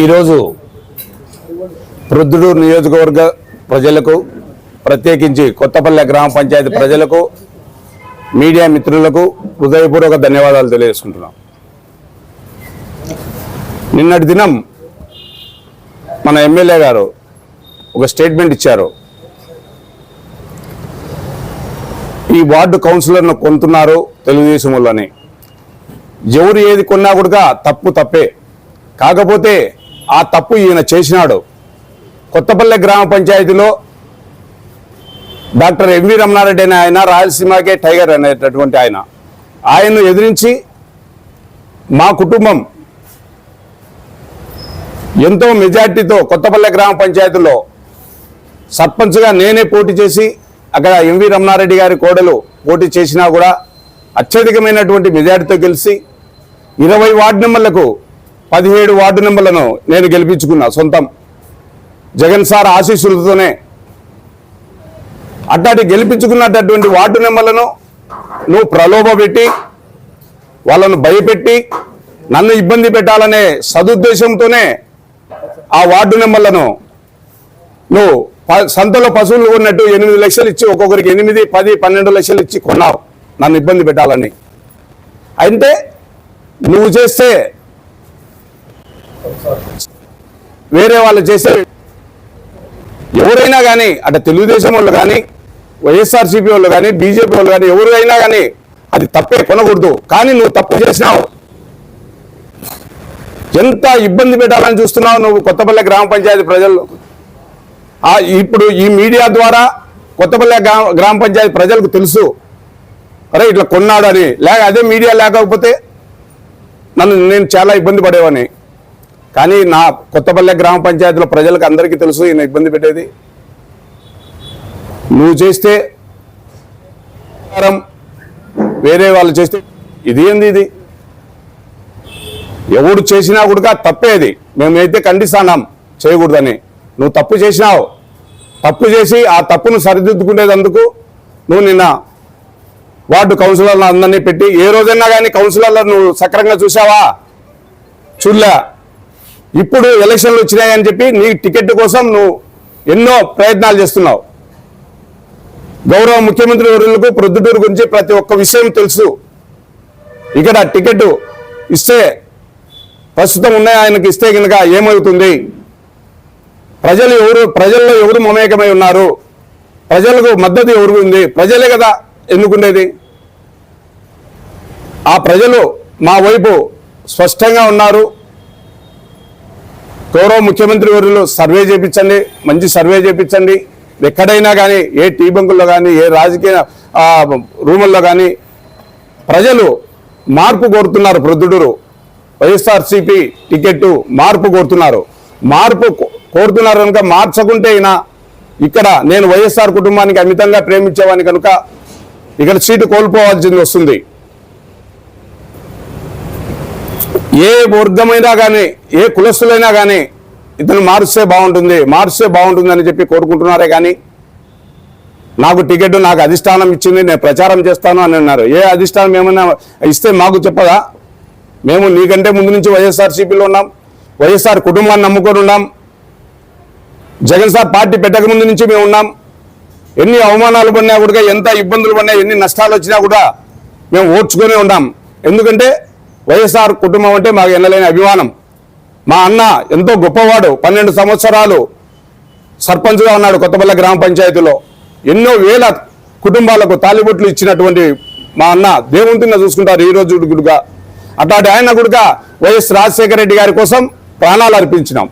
ఈరోజు ప్రొద్దుటూరు నియోజకవర్గ ప్రజలకు ప్రత్యేకించి కొత్తపల్లె గ్రామ పంచాయతీ ప్రజలకు మీడియా మిత్రులకు హృదయపూర్వక ధన్యవాదాలు తెలియజేసుకుంటున్నాం. నిన్నటి దినం మన ఎమ్మెల్యే గారు ఒక స్టేట్మెంట్ ఇచ్చారు. ఈ వార్డు కౌన్సిలర్ను కొంటున్నారు తెలుగుదేశం వాళ్ళని. ఎవరు ఏది కొన్నా కూడా తప్పు తప్పే. కాకపోతే ఆ తప్పు ఈయన చేసినాడు. కొత్తపల్లె గ్రామ పంచాయతీలో డాక్టర్ ఎంవి రమణారెడ్డి అనే ఆయన రాయలసీమకే టైగర్ అనేటటువంటి ఆయన. ఆయన్ను ఎదిరించి మా కుటుంబం ఎంతో మెజార్టీతో కొత్తపల్లె గ్రామ పంచాయతీలో సర్పంచ్గా నేనే పోటీ చేసి అక్కడ ఎంవి రమణారెడ్డి గారి కోడలు పోటీ చేసినా కూడా అత్యధికమైనటువంటి మెజార్టీతో గెలిచి ఇరవై వార్డు నెంబర్లకు పదిహేడు వార్డు నెంబర్లను నేను గెలిపించుకున్నా సొంతం. జగన్ సార్ ఆశీస్సులతోనే. అట్లాంటి గెలిపించుకున్నటువంటి వార్డు నెంబర్లను నువ్వు ప్రలోభ పెట్టి వాళ్ళను భయపెట్టి నన్ను ఇబ్బంది పెట్టాలనే సదుద్దేశంతోనే ఆ వార్డు నెంబర్లను నువ్వు ప- సంతలో పశువులు కొన్నట్టు ఎనిమిది లక్షలు ఇచ్చి ఒక్కొక్కరికి ఎనిమిది పది పన్నెండు లక్షలు ఇచ్చి కొన్నావు నన్ను ఇబ్బంది పెట్టాలని. అంటే నువ్వు చేస్తే వేరే వాళ్ళు చేసే ఎవరైనా కానీ అటు తెలుగుదేశం వాళ్ళు కానీ వైఎస్ఆర్సీపీ వాళ్ళు కానీ బీజేపీ వాళ్ళు కానీ ఎవరైనా కానీ అది తప్పే కొనకూడదు. కానీ నువ్వు తప్పు చేసినావు. ఎంత ఇబ్బంది పెట్టాలని చూస్తున్నావు నువ్వు కొత్తపల్లె గ్రామ పంచాయతీ ప్రజలు? ఇప్పుడు ఈ మీడియా ద్వారా కొత్తపల్లె గ్రామ పంచాయతీ ప్రజలకు తెలుసు. అరే ఇట్లా కొన్నాడు అని లేక అదే మీడియా లేకపోతే నన్ను నేను చాలా ఇబ్బంది పడేవాడిని. కానీ నా కొత్తపల్లె గ్రామ పంచాయతీలో ప్రజలకు అందరికీ తెలుసు ఈయన ఇబ్బంది పెట్టేది. నువ్వు చేస్తే వేరే వాళ్ళు చేస్తే ఇది ఏంది ఇది? ఎవడు చేసినా కూడా తప్పేది మేమైతే ఖండిస్తాం చేయకూడదని. నువ్వు తప్పు చేసినావు. తప్పు చేసి ఆ తప్పును సరిదిద్దుకునేందుకు నువ్వు నిన్న వార్డు కౌన్సిలర్లు అందరినీ పెట్టి ఏ రోజైనా కానీ కౌన్సిలర్లు నువ్వు సక్రంగా చూసావా చూడలే. ఇప్పుడు ఎలక్షన్లు వచ్చినాయని చెప్పి నీ టికెట్ కోసం నువ్వు ఎన్నో ప్రయత్నాలు చేస్తున్నావు. గౌరవ ముఖ్యమంత్రి వర్యులకు ప్రొద్దుటూరు గురించి ప్రతి ఒక్క విషయం తెలుసు. ఇక్కడ టికెట్ ఇస్తే ప్రస్తుతం ఉన్నాయి ఆయనకి ఇస్తే కనుక ఏమవుతుంది? ప్రజలు ఎవరు ప్రజల్లో ఎవరు మమేకమై ఉన్నారు? ప్రజలకు మద్దతు ఎవరు ఉంది? ప్రజలే కదా ఎన్నుకునేది ఆ ప్రజలు మా వైపు స్పష్టంగా ఉన్నారు. గౌరవ ముఖ్యమంత్రి వర్యులు సర్వే చేయించండి మంచి సర్వే చేపించండి. ఎక్కడైనా కానీ ఏ టీ బంకుల్లో కానీ ఏ రాజకీయ రూముల్లో కానీ ప్రజలు మార్పు కోరుతున్నారు ప్రొద్దుటూరు వైఎస్ఆర్సీపీ టికెట్ మార్పు కోరుతున్నారు. మార్పు కో- కోరుతున్నారు కనుక మార్చకుంటే అయినా ఇక్కడ నేను వైఎస్ఆర్ కుటుంబానికి అమితంగా ప్రేమించేవాని కనుక ఇక్కడ సీటు కోల్పోవాల్సింది వస్తుంది. ఏ వర్గమైనా కానీ ఏ కులస్తులైనా కానీ ఇతను మారుస్తే బాగుంటుంది మారుస్తే బాగుంటుంది అని చెప్పి కోరుకుంటున్నారే కానీ నాకు టికెట్ నాకు అధిష్టానం ఇచ్చింది నేను ప్రచారం చేస్తాను అని అన్నారు. ఏ అధిష్టానం ఏమైనా ఇస్తే మాకు చెప్పదా? మేము నీకంటే ముందు నుంచి వైఎస్ఆర్సీపీలో ఉన్నాం వైఎస్ఆర్ కుటుంబాన్ని నమ్ముకొని ఉన్నాం జగన్ సార్ పార్టీ పెట్టక ముందు నుంచి మేము ఉన్నాం. ఎన్ని అవమానాలు పడినా కూడా ఎంత ఇబ్బందులు పడినా ఎన్ని నష్టాలు వచ్చినా కూడా మేము ఓడ్చుకొని ఉన్నాం. ఎందుకంటే వైఎస్ఆర్ కుటుంబం అంటే మాకు ఎన్నలేని అభిమానం. మా అన్న ఎంతో గొప్పవాడు పన్నెండు సంవత్సరాలు సర్పంచ్గా ఉన్నాడు కొత్తపల్లి గ్రామ పంచాయతీలో. ఎన్నో వేల కుటుంబాలకు తాలిబొట్లు ఇచ్చినటువంటి మా అన్న దేవుంతిని చూసుకుంటారు ఈ రోజు అట్లాంటి ఆయన గుడిగా వైఎస్ రాజశేఖర రెడ్డి గారి కోసం ప్రాణాలు అర్పించినాం.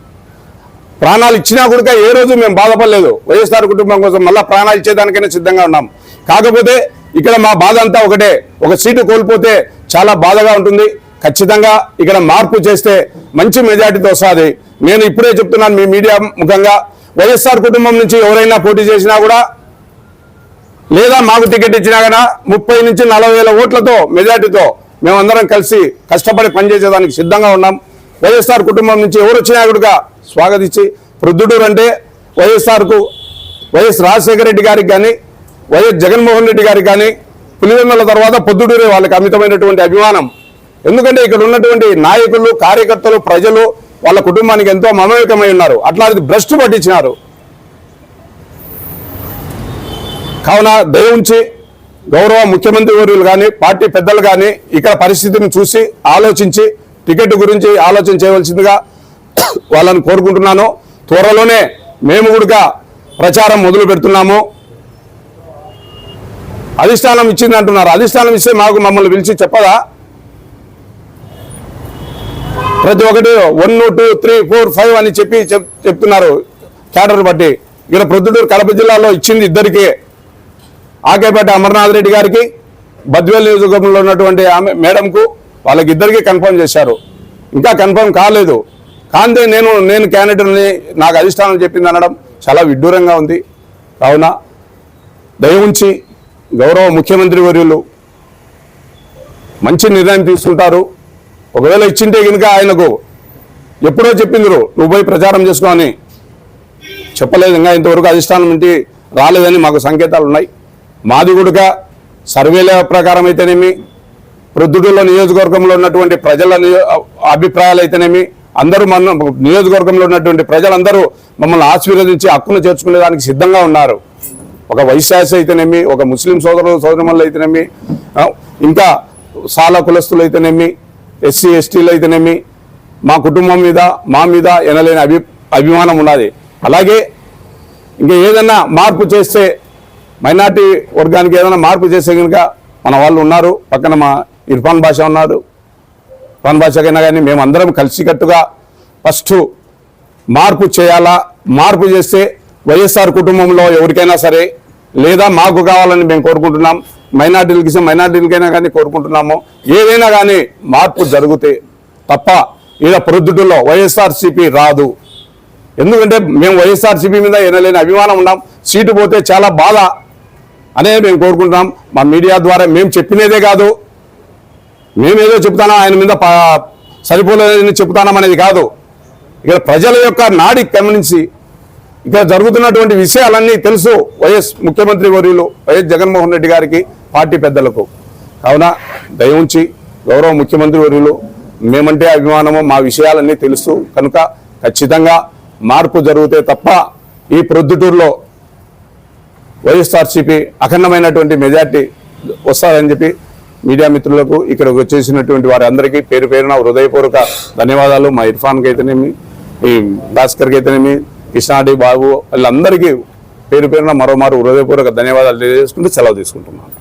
ప్రాణాలు ఇచ్చినా కూడా ఏ రోజు మేము బాధపడలేదు. వైఎస్ఆర్ కుటుంబం కోసం మళ్ళీ ప్రాణాలు ఇచ్చేదానికైనా సిద్ధంగా ఉన్నాం. కాకపోతే ఇక్కడ మా బాధ అంతా ఒకటే. ఒక సీటు కోల్పోతే చాలా బాధగా ఉంటుంది. ఖచ్చితంగా ఇక్కడ మార్పు చేస్తే మంచి మెజార్టీతో వస్తుంది. నేను ఇప్పుడే చెప్తున్నాను మీ మీడియా ముఖంగా. వైఎస్ఆర్ కుటుంబం నుంచి ఎవరైనా పోటీ చేసినా కూడా లేదా మాకు టికెట్ ఇచ్చినా కదా ముప్పై నుంచి నలభై వేల ఓట్లతో మెజార్టీతో మేమందరం కలిసి కష్టపడి పనిచేసేదానికి సిద్ధంగా ఉన్నాం. వైఎస్ఆర్ కుటుంబం నుంచి ఎవరు వచ్చినా కూడా స్వాగతించి ప్రొద్దుటూరు అంటే వైఎస్ఆర్కు వైఎస్ రాజశేఖర రెడ్డి గారికి కానీ వైఎస్ జగన్మోహన్ రెడ్డి గారికి కానీ పులివెందుల తర్వాత పొద్దుటూరే వాళ్ళకి అమితమైనటువంటి అభిమానం. ఎందుకంటే ఇక్కడ ఉన్నటువంటి నాయకులు కార్యకర్తలు ప్రజలు వాళ్ళ కుటుంబానికి ఎంతో మమేకమై ఉన్నారు. అట్లాంటిది భ్రష్టు పట్టించినారు. కావున దయవుంచి గౌరవ ముఖ్యమంత్రి వర్యులు కానీ పార్టీ పెద్దలు కానీ ఇక్కడ పరిస్థితిని చూసి ఆలోచించి టికెట్ గురించి ఆలోచన చేయవలసిందిగా వాళ్ళని కోరుకుంటున్నాను. త్వరలోనే మేము కూడా ప్రచారం మొదలు పెడుతున్నాము అధిష్టానం ఇచ్చింది అంటున్నారు. అధిష్టానం ఇస్తే మాకు మమ్మల్ని పిలిచి చెప్పదా? ప్రతి ఒక్కటి one two three four five అని చెప్పి చెప్ చెప్తున్నారు క్యాడర్ బట్టి. ఇక్కడ ప్రొద్దుటూరు కడప జిల్లాలో ఇచ్చింది ఇద్దరికి. ఆకేపేట అమర్నాథ్ రెడ్డి గారికి బద్వేల్ నియోజకవర్గంలో ఉన్నటువంటి ఆమె మేడంకు వాళ్ళకి ఇద్దరికి కన్ఫర్మ్ చేశారు. ఇంకా కన్ఫర్మ్ కాలేదు. కాంతే నేను నేను క్యాండిడేట్ని నాకు అధిష్టానం చెప్పింది అనడం చాలా విడ్డూరంగా ఉంది. కావున దయ ఉంచి గౌరవ ముఖ్యమంత్రి వర్యులు మంచి నిర్ణయం తీసుకుంటారు. ఒకవేళ ఇచ్చింటే కనుక ఆయనకు ఎప్పుడో చెప్పిందరు నువ్వు పోయి ప్రచారం చేసుకోని చెప్పలేదు ఇంకా ఇంతవరకు అధిష్టానం ఇంటి రాలేదని మాకు సంకేతాలు ఉన్నాయి. మాది కూడా సర్వేల ప్రకారం అయితేనేమి ప్రొద్దుటూరులో నియోజకవర్గంలో ఉన్నటువంటి ప్రజల నియో- అభిప్రాయాలు అయితేనేమి అందరూ మన నియోజకవర్గంలో ఉన్నటువంటి ప్రజలందరూ మమ్మల్ని ఆశీర్వదించి హక్కును చేర్చుకునే దానికి సిద్ధంగా ఉన్నారు. ఒక వైశ్యాస అయితేనేమి ఒక ముస్లిం సోదరులు సోదరుమల్లు అయితేనేమి ఇంకా సాల కులస్తులు అయితేనేమి ఎస్సీ ఎస్టీలు అయితేనేమి మా కుటుంబం మీద మా మీద ఎనలేని అభి అభిమానం ఉన్నది. అలాగే ఇంకా ఏదైనా మార్పు చేస్తే మైనార్టీ వర్గానికి ఏదైనా మార్పు చేస్తే కనుక మన వాళ్ళు ఉన్నారు. పక్కన మా ఇర్ఫాన్ భాష ఉన్నారు. ఇర్ఫాన్ భాషకైనా కానీ మేమందరం కలిసికట్టుగా ఫస్ట్ మార్పు చేయాలా? మార్పు చేస్తే వైఎస్ఆర్ కుటుంబంలో ఎవరికైనా సరే లేదా మాకు కావాలని మేము కోరుకుంటున్నాం. మైనార్టీలకి ఇస్తే. మైనార్టీలకైనా కానీ కోరుకుంటున్నాము. ఏదైనా కానీ మార్పు జరిగితే తప్ప ఈడ ప్రొద్దుటూరులో వైఎస్ఆర్సీపీ రాదు. ఎందుకంటే మేము వైఎస్ఆర్సీపీ మీద ఎనలేని అభిమానం ఉన్నాం. సీటు పోతే చాలా బాధ అనేది మేము కోరుకుంటున్నాం. మా మీడియా ద్వారా మేము చెప్పినదే కాదు. మేమేదో చెప్తానా? ఆయన మీద సరిపోలేదని చెప్తానం? అనేది కాదు. ఇక్కడ ప్రజల యొక్క నాడి గమనించి ఇక్కడ జరుగుతున్నటువంటి విషయాలన్నీ తెలుసు వైఎస్ ముఖ్యమంత్రి వర్యులు వైఎస్ జగన్మోహన్ రెడ్డి గారికి పార్టీ పెద్దలకు. కావున దయవుంచి గౌరవ ముఖ్యమంత్రి వర్యులు మేమంటే అభిమానము మా విషయాలన్నీ తెలుసు. కనుక ఖచ్చితంగా మార్పు జరిగితే తప్ప ఈ ప్రొద్దుటూరులో వైఎస్ఆర్సీపీ అఖండమైనటువంటి మెజార్టీ వస్తారని చెప్పి మీడియా మిత్రులకు ఇక్కడికి వచ్చేసినటువంటి వారందరికీ పేరు పేరున హృదయపూర్వక ధన్యవాదాలు. మా ఇర్ఫాన్కి అయితేనేమి ఈ భాస్కర్కి అయితేనేమి కృష్ణాడి బాబు వీళ్ళందరికీ పేరు పేరున మరోమారు హృదయపూర్వక ధన్యవాదాలు తెలియజేసుకుంటూ సెలవు తీసుకుంటున్నాను.